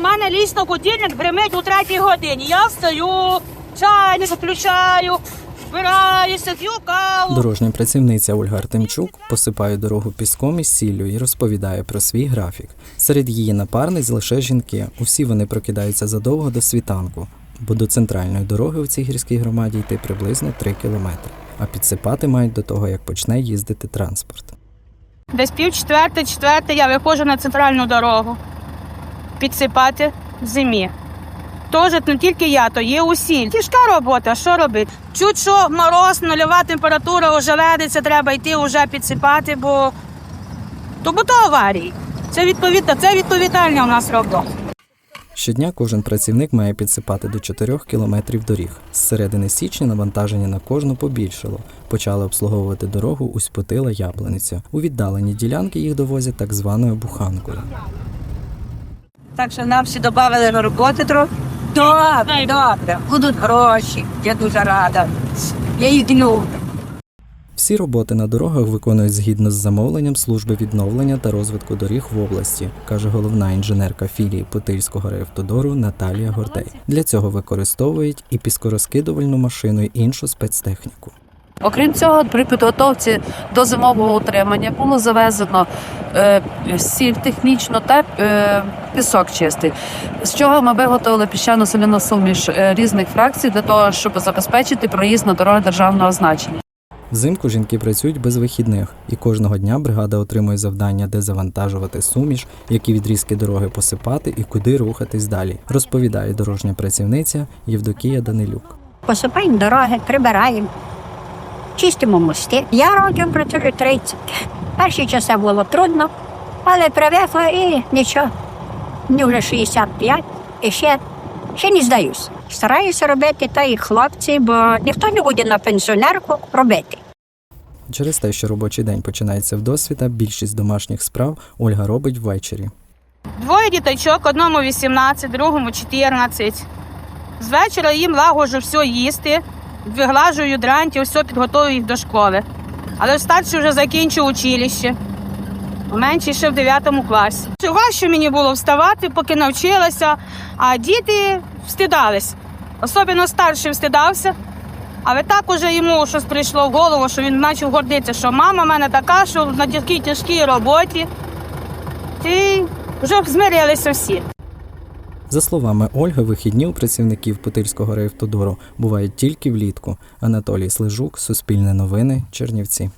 у мене лісно котельник гримить у третій годині. Я встаю, чайник включаю, збираюся, п'ю каву. Дорожня працівниця Ольга Артемчук посипає дорогу піском і сіллю і розповідає про свій графік. Серед її напарниць лише жінки. Усі вони прокидаються задовго до світанку, бо до центральної дороги в цій гірській громаді йти приблизно 3 кілометри. А підсипати мають до того, як почне їздити транспорт. Десь пів четверте, четверте я виходжу на центральну дорогу. Підсипати зимі. Тож не тільки я, то є усі. Тяжка робота, що робити? Чуть що мороз, нульова температура, ожеледиться, треба йти вже підсипати, бо то то аварії. Це відповідно, це відповідальна у нас робота. Щодня кожен працівник має підсипати до 4 кілометрів доріг. З середини січня навантаження на кожну побільшало. Почали обслуговувати дорогу Усть-Путила Ябланиця. У віддалені ділянки їх довозять так званою буханкою. Так що нам всі додали на роботи трохи. Добре, добре. Будуть гроші. Я дуже рада. Я їх. Всі роботи на дорогах виконують згідно з замовленням служби відновлення та розвитку доріг в області, каже головна інженерка філії Путильського райавтодору Наталія Гордей. Для цього використовують і піскорозкидувальну машину, і іншу спецтехніку. Окрім цього, при підготовці до зимового утримання було завезено е, сіль технічно та е, пісок чистий, з чого ми виготовили піщано соляну суміш е, різних фракцій для того, щоб забезпечити проїзд на дороги державного значення. Взимку жінки працюють без вихідних, і кожного дня бригада отримує завдання, де завантажувати суміш, які відрізки дороги посипати і куди рухатись далі, розповідає дорожня працівниця Євдокія Данилюк. Посипаємо дороги, прибираємо, чистимо мости. Я років працюю 30. Перші часи було трудно, але привикла і нічого. Мені вже 65 і ще, ще не здаюсь. Стараюся робити та і хлопці, бо ніхто не буде на пенсіонерку робити. Через те, що робочий день починається в досвіта, більшість домашніх справ Ольга робить ввечері. Двоє діточок, одному 18, другому 14. З вечора їм лагоджу все їсти, виглажую дрантів, все підготовую їх до школи. Але старший вже закінчив училище. Менший ще в 9 класі. Важче мені було вставати, поки навчилася, а діти встидались. Особливо старший встидався. Але так уже йому щось прийшло в голову, що він почав гордитися, що мама в мене така, що на такій тяжкій роботі. І вже змирилися всі. За словами Ольги, вихідні у працівників Путильського рейфтодору бувають тільки влітку. Анатолій Слежук, Суспільне новини, Чернівці.